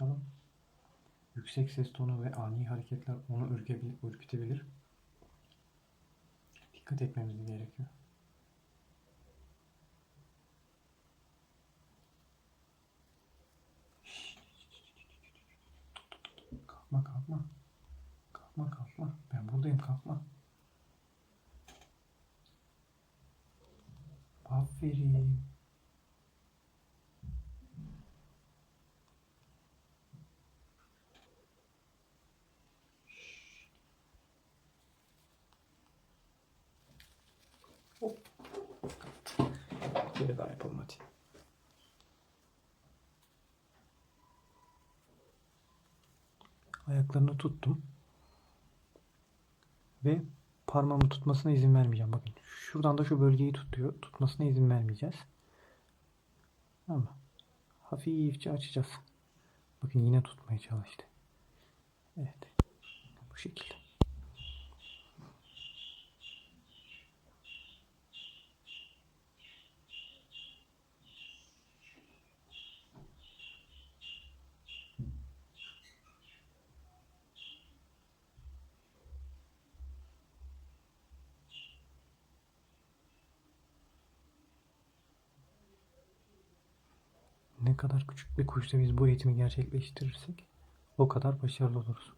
konuşalım. Yüksek ses tonu ve ani hareketler onu ürkütebilir. Dikkat etmemiz gerekiyor. Kalkma kalkma. Kalkma kalkma. Ben buradayım kalkma. Aferin. Bir daha yapalım hadi. Ayaklarını tuttum. Ve parmağımı tutmasına izin vermeyeceğim. Bakın şuradan da şu bölgeyi tutuyor. Tutmasına izin vermeyeceğiz. Ama hafifçe açacağız. Bakın yine tutmaya çalıştı. Evet. Bu şekilde. Ne kadar küçük bir kuşta biz bu eğitimi gerçekleştirirsek o kadar başarılı oluruz.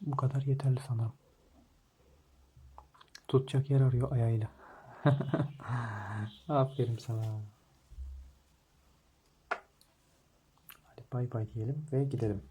Bu kadar yeterli sanırım. Tutacak yer arıyor ayağıyla. Aferin sana. Hadi bay bay diyelim ve gidelim.